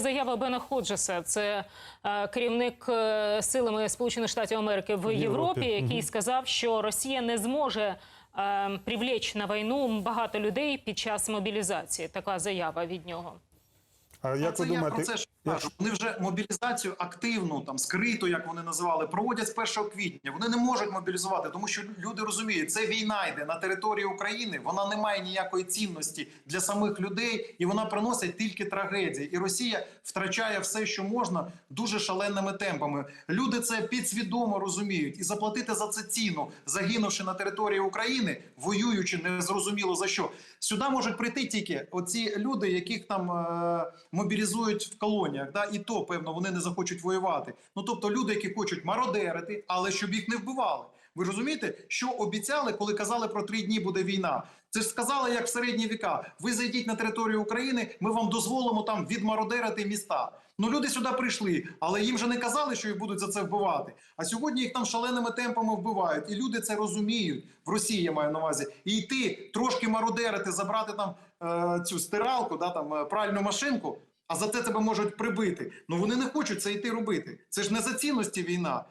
Заява Бена Ходжеса, це е, керівник е, силами Сполучених Штатів Америки в Європі, Європі, який сказав, що Росія не зможе е, привлечь на війну багато людей під час мобілізації. Така заява від нього. А як це ви я думаєте, про це кажу. Вони вже мобілізацію активну, там скриту, як вони називали, проводять з 1 квітня. Вони не можуть мобілізувати, тому що люди розуміють, це війна йде на території України. Вона не має ніякої цінності для самих людей, і вона приносить тільки трагедії. І Росія втрачає все, що можна, дуже шаленими темпами. Люди це підсвідомо розуміють, і заплатити за це ціну, загинувши на території України, воюючи незрозуміло за що. Сюди можуть прийти тільки оці люди, яких там е, мобілізують в колоніях. Да? І то, певно, вони не захочуть воювати. Ну тобто люди, які хочуть мародерити, але щоб їх не вбивали. Ви розумієте, що обіцяли, коли казали про три дні буде війна? Це ж сказали, як в середні віка. Ви зайдіть на територію України, ми вам дозволимо там відмародерити міста. Ну люди сюди прийшли, але їм же не казали, що їх будуть за це вбивати. А сьогодні їх там шаленими темпами вбивають, і люди це розуміють в Росії. Я маю на увазі, і йти трошки мародерити, забрати там е, цю стиралку, да там е, пральну машинку. А за це тебе можуть прибити. Ну вони не хочуть це йти робити. Це ж не за цінності війна.